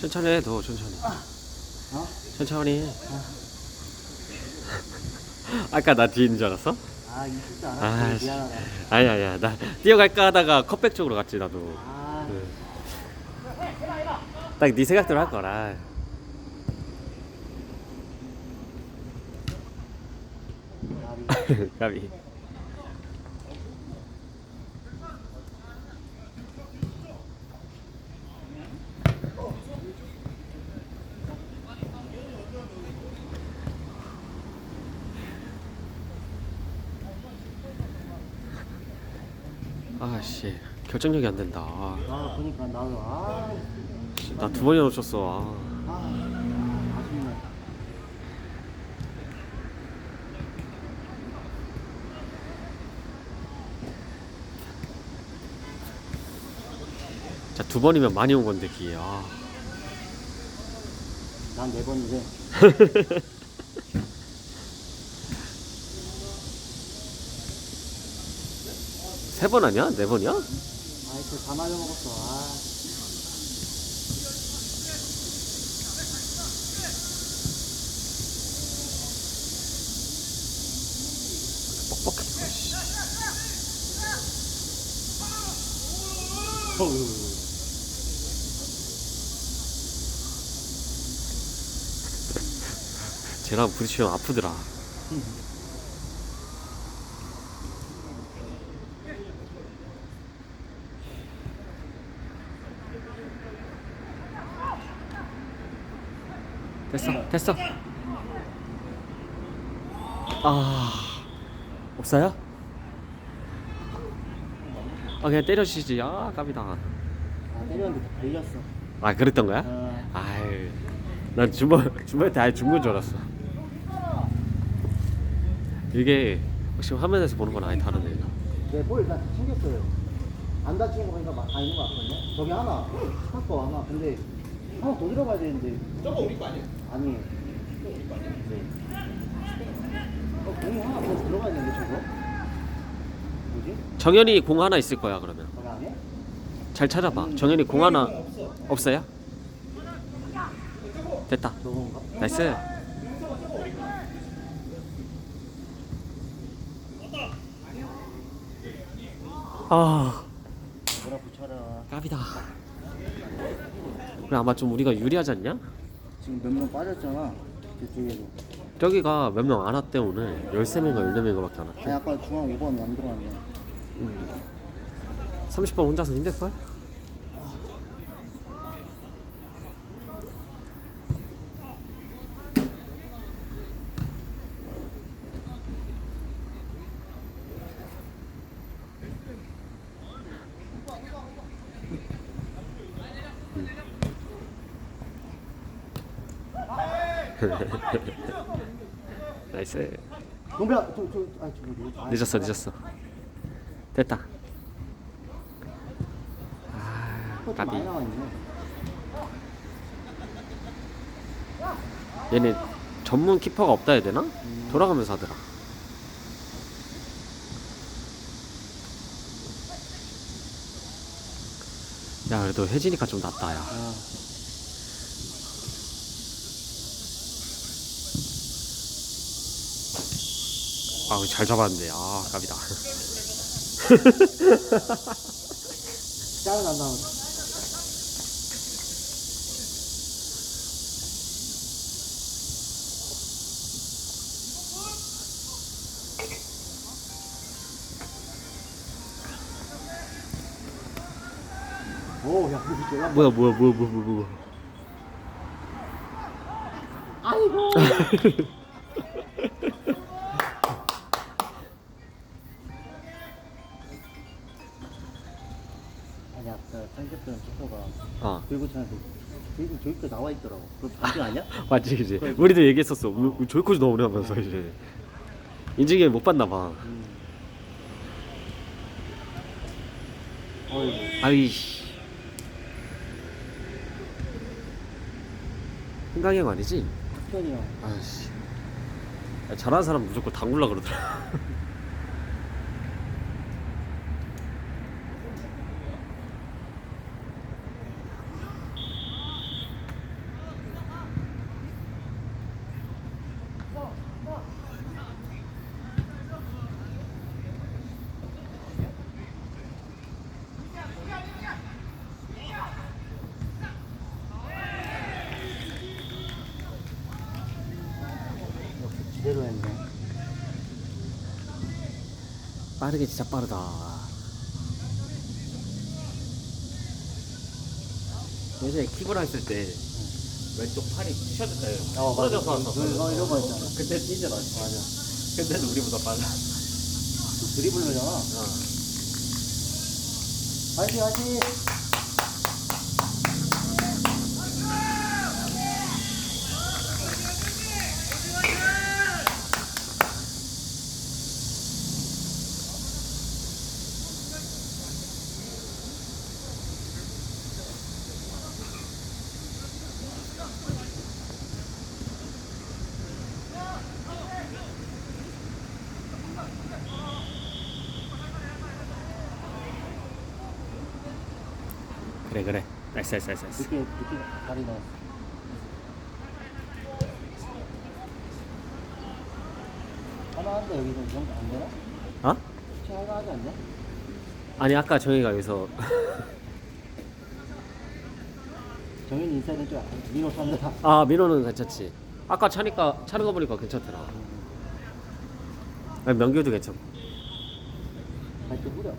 천천히 해, 너 천천히. 어? 천천히 해. 아까 나 있는 줄 알았어? 아 아, 알았어 씨. 미안하다 아니 아니야 나 뛰어갈까 하다가 컵백 쪽으로 갔지 나도 아 딱 네 생각대로 할 거라 나비 가비 아씨 결정력이 안 된다. 아, 아 보니까 나도 아, 나 두 번이나 놓쳤어. 아. 아 아쉽네. 자, 두 번이면 많이 온 건데 기회. 아. 난네 번이래 세 번 아니야? 네 번이야? 아이고 다 말려 먹었어 아 뻑뻑해 씨. 어우. 쟤랑 부딪히면 아프더라 됐어 됐어. 아 없어요? 아 그냥 때려주시지. 아 깝이다. 아 때렸는데 걸렸어. 아 그랬던 거야? 어. 아유 난 주말 때 아예 준건 줄 알았어. 이게 혹시 화면에서 보는 건 아예 다르네 내볼 일단 챙겼어요. 안 다친 거 보니까 막 다 있는 거 같거든요. 저기 하나 스타커 하나. 근데 하나 더 들어가야 되는데. 저거 우리 거 아니에요? 아니에요? 네 어, 공이 하나 더 들어가야 되는데 저거? 뭐지? 정현이 공 하나 있을 거야 그러면? 잘 찾아봐 정현이 공 하나 없어요? 됐다 저건가? 나이스 아 뭐라 붙여라 깝이다 그래 아마 좀 우리가 유리하지 않냐? 지금 몇 명 빠졌잖아 저쪽에도 저기가 몇 명 안 왔대 오늘. 13명인가 14명밖에 안 아니 왔대. 아까 중앙 5번 안 들어왔네. 30번 혼자서 힘들걸? 나이스 저저 아니 저 뭐지? 아, 늦었어 늦었어 됐다 아컷 까비 많이 나와 있네 얘네 전문 키퍼가 없다 해야 되나? 음. 돌아가면서 하더라 야 그래도 혜진이가 좀 낫다 야 아. 아우 잘 잡았는데. 아 깝이다. 짜증 난다 오 야 이거 졸라 뭐야 뭐야 뭐야 뭐야 뭐야 뭐야. 아이고 편집된 키퍼가 어. 들고 차는데 저기 저기까지 나와 있더라고. 그거 반지 아니야? 맞지 그지? 우리도 얘기했었어. 우리, 우리 조이코즈 넣으려 하면서 이제. 인증이 못 받나 봐. 음. 어이구 아이씨. 흥강이 형 아니지? 특별히 형. 아이씨. 야, 잘하는 사람 무조건 당굴라 그러더라 빠르게 진짜 빠르다. 예전에 키보라 했을 때 왼쪽 팔이 부셔졌어요. 어, 부러져서 맞아. 왔어. 그, 어, 이런 거 있잖아. 그때 뛰잖아. 맞아. 근데도 우리보다 빨라. 드리블러잖아. 어. 화이팅, 화이팅! 그래 그래. 나이스 나이스 나이스. 나이스. 늦게, 늦게. 하나 한데 여기서 이 정도 안 되나? 어? 치 하나 하지 않냐? 아니 아까 정희가 여기서 정현이 인사이드 좀 민호 산다. 아 민호는 괜찮지. 아까 차니까 차는 거 보니까 괜찮더라. 아니, 명규도 괜찮고. 발도 후려.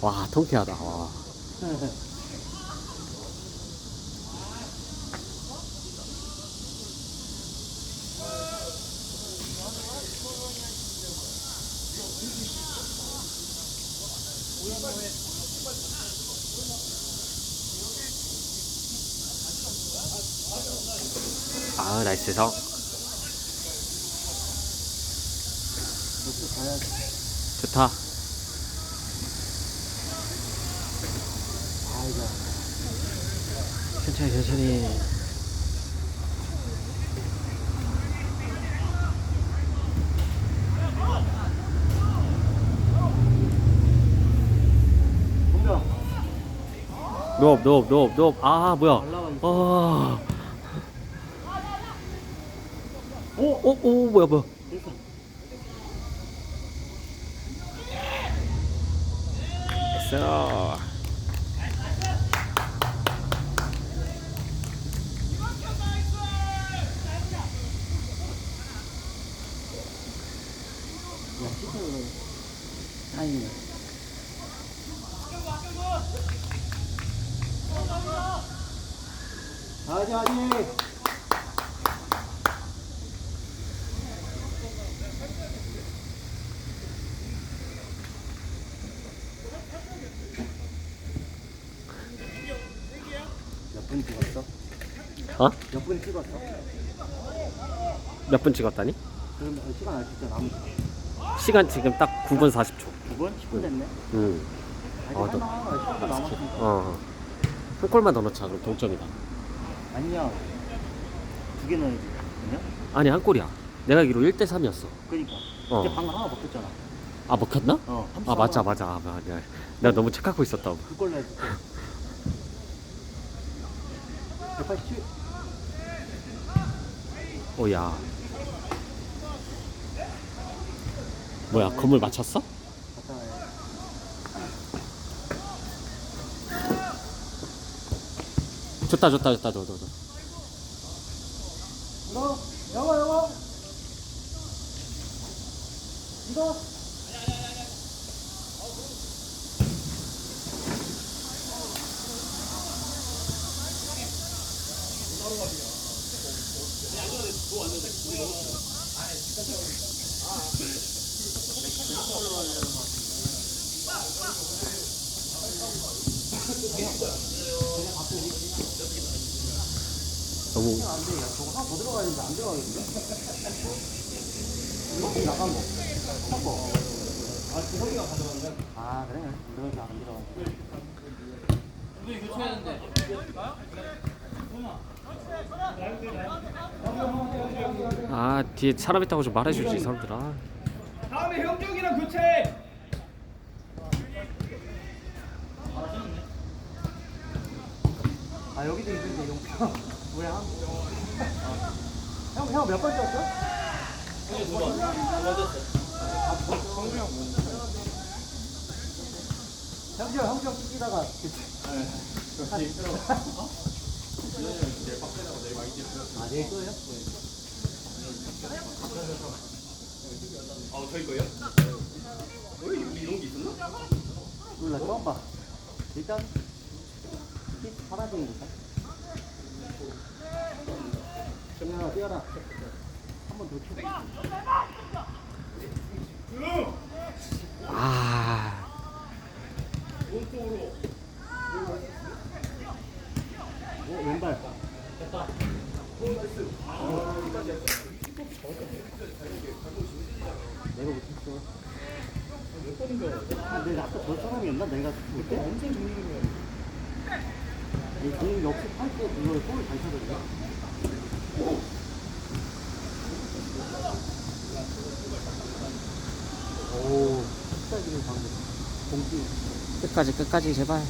와 통쾌하다. 와. 아 나이스 성. 이렇게 가야지. 좋다. 아이고. 천천히. 노업 노업 노업 노업. 아 뭐야? 아. 오! 오, 오, 뭐야, 뭐야. 됐어. 시트 타이밍. 아직 아직. 몇분 찍었어? 어? 몇 분 찍었어? 몇 분 찍었다니? 그럼 시간 있잖아. 남은 시간 지금 딱 9분 40초. 9분? 10분 됐네. 응. 아직 어, 너- 하나 10분 남았으니까. 어. 한 골만 더 넣자. 그럼 동점이다. 아니야. 두 개 넣어야지. 아니야? 아니, 한 골이야. 내가 알기로 1대 3이었어. 그니까. 어. 근데 방금 하나 먹혔잖아. 아, 먹혔나? 어. 아, 맞아, 맞아. 아, 맞아. 내가 너무 착각하고 있었다. 그걸 내야 돼. 187. 오, 야. 뭐야, 건물 맞췄어? 좋다, 좋다, 좋다, 좋다, 좋다. 이거, 영어, 영어. 이거. 너무 안 돼. 야, 저거 하나 더 들어가야 되는데 안 들어가겠는데? 이거 나간 거. 한 거. 아, 지성이가 가져갔네. 아, 그래? 이렇게 안 들어가. 아 뒤에 사람 있다고 좀 말해주지 사람들아 다음에 형경이랑 교체. 아 여기도 있는데 용평 우리 한 형, 형 몇번 쳤어? 형이 두 번. 두번 쳤어. 성주 형. 형주 형, 형주 형 뛰다가. 아, 내일? 아 저희 거예요? 이런 게 있었나? 몰라, 처음 봐. 일단. 정현아, 뛰어라. 한 번더 쳐. 아 오, 왼발. 내가 못했어. 근데 아까 저 사람이었나? 내가 그때? 엄청 좋는 거야. 이 공이 역시 팔때 그걸 골을 잘 차거든요. 오. 끝까지 끝까지 제발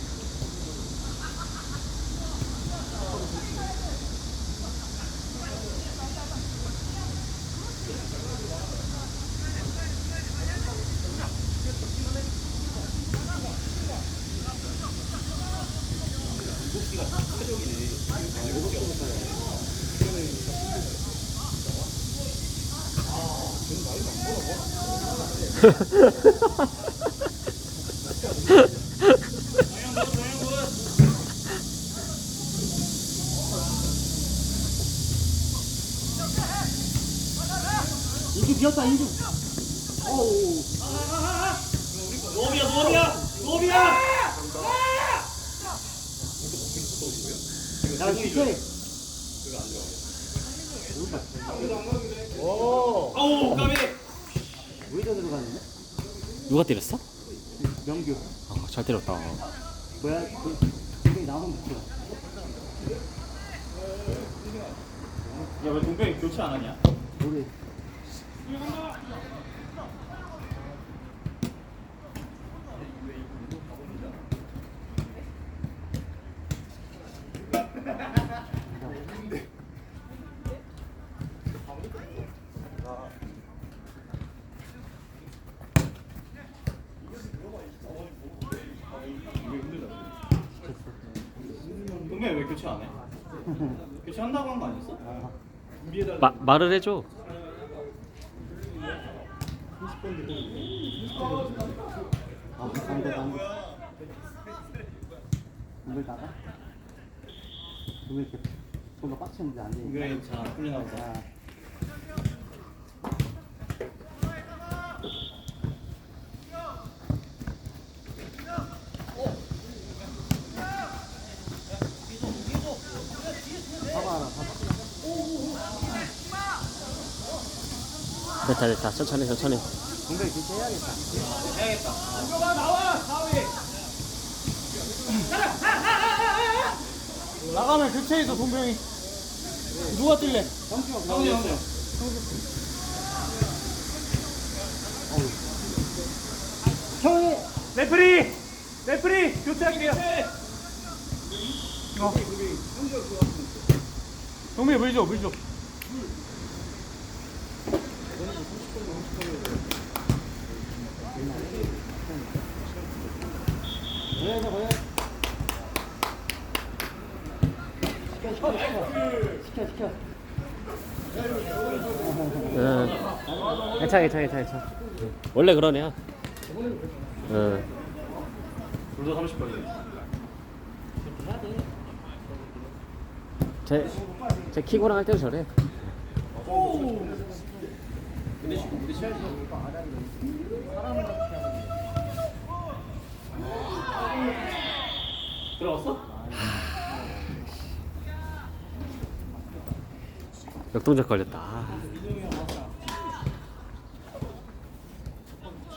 비었다. 어우. 노비야 노비야 노비야! 야, 시켜. 아우 까비! 우회전으로 가는데? 누가 때렸어? 명규. 아, 잘 때렸다 뭐야? 그, 굉장히 나오는 거야. 야왜 동병이 교체 안 하냐? 우리. 동병이 왜 교체 안 해? 교체 한다고 한 거 아니었어? 마, 말을 해줘 아, 안 돼, 안 돼. 이걸 나가? 왜 이렇게 뭔가 빡쳤는데 안 돼? 동병이 잘안 풀리나 보다 아, 봐봐라, 봐봐. 됐다 됐다 천천히 천천히 공백 진짜 해야겠다. 해야겠다 동병아 나와 사위 나가면 교체해서 동병이 누가 뛸래? 형수 형수 형이 레프리! 레프리! 교체할게요 동민이 물 줘, 물 줘. 시켜 시켜. 응 괜찮아 괜찮아 괜찮아 괜찮아 원래 그런 애야 응 불도 30번이네 제, 제 키고랑 할 때도 저래 들어갔어? 역동작 걸렸다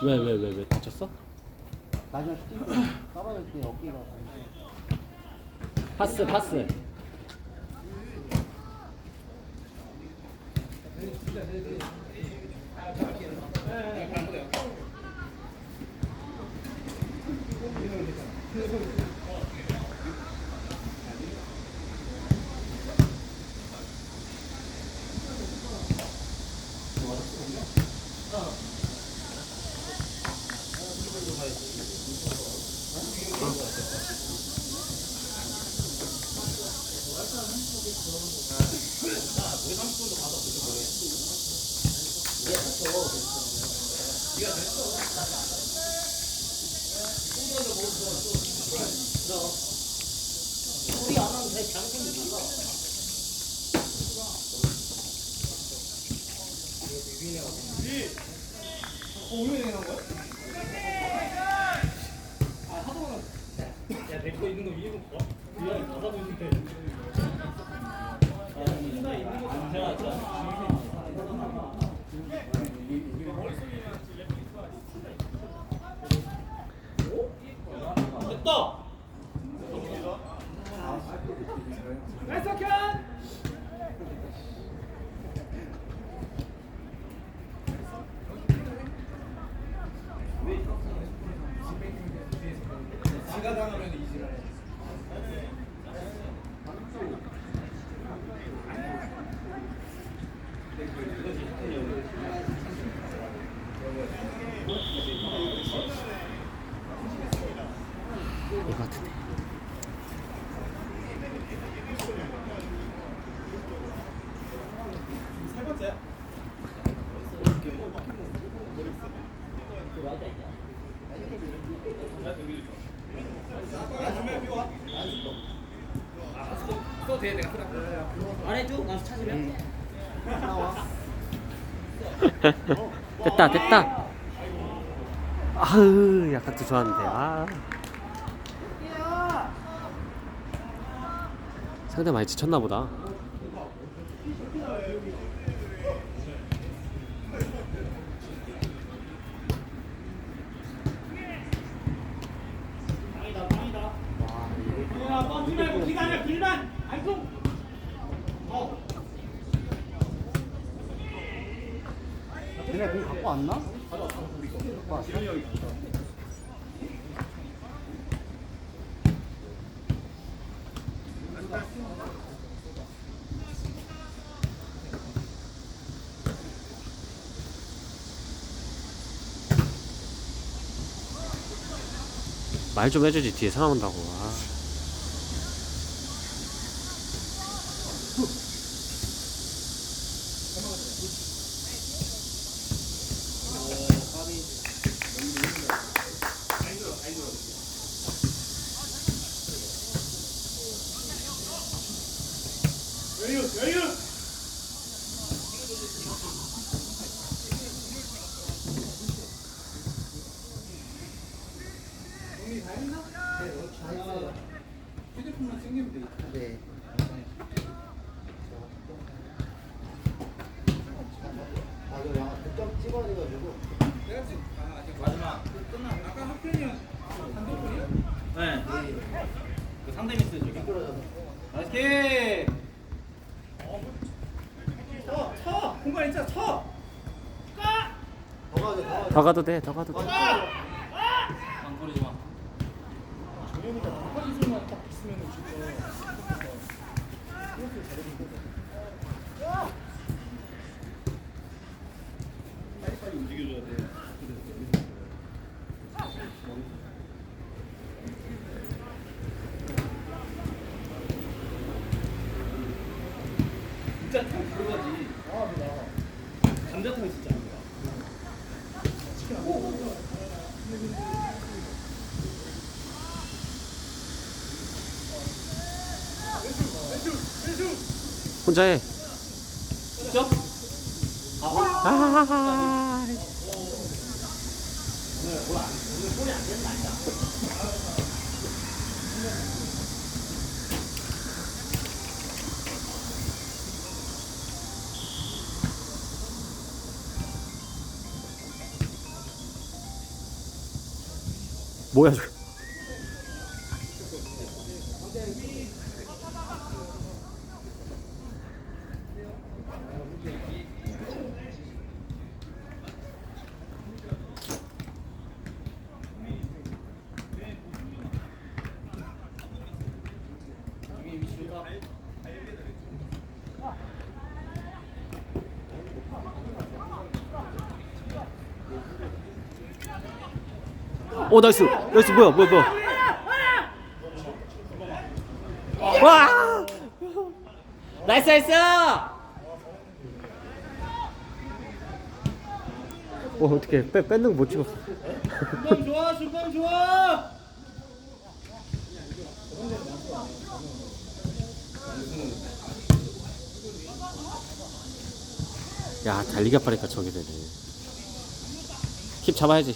왜 왜 왜 왜 다쳤어? 때 떨어질 때 어깨가 파스 파스 어, 오늘 내한 거야? 아, 하다가. 야, 내 거 있는 거 위에 놓고. 위에 받아보시면 됐다 됐다. 아으 약간 더 좋았는데 아. 상대 많이 지쳤나 보다. 말 좀 해주지 뒤에 사람 온다고. 아. 여유 여유. 휴대폰만 챙기면 돼. 네 아, 이거 영화 득점 찍어야 돼가지고 내가 지금 아, 아직 마지막 끝나. 아까 하필이면 상대편이야? 네. 그 상대 미스 저기. 미끄러져서 나이스 킥. 쳐, 쳐. 공간 있잖아. 쳐. 까. 더 가야 돼 더 가야 돼 더 가도 돼, 더 가도 돼. 방거리지 마. 진짜 탕 들어가지. 감자탕이 진짜 안 들어가. 혼자 해. 진짜? 아. 뭐 야 저? 오 나이스. 나이스. 뭐야 뭐야 뭐야. 와! 나이스 나이스! 어 어떻게 빼 뺏는 거 못 찍었어. 중간 좋아, 중간 좋아. 야 달리기 빠니까 저게 되네. 힙 잡아야지.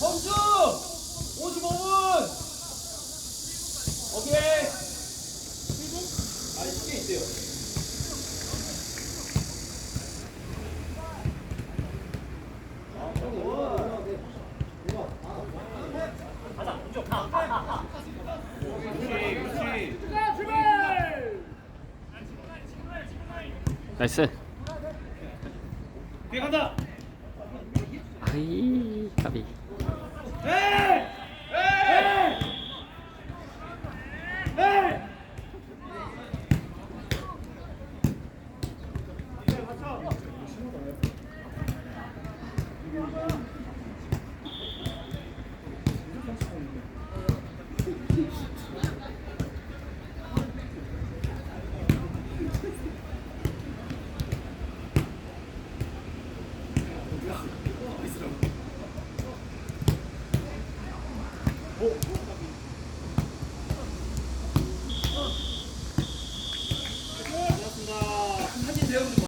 범주 55분 오케이 아니 시계 있대요 나이스. 뒤에 간다 아이 까비. 에이!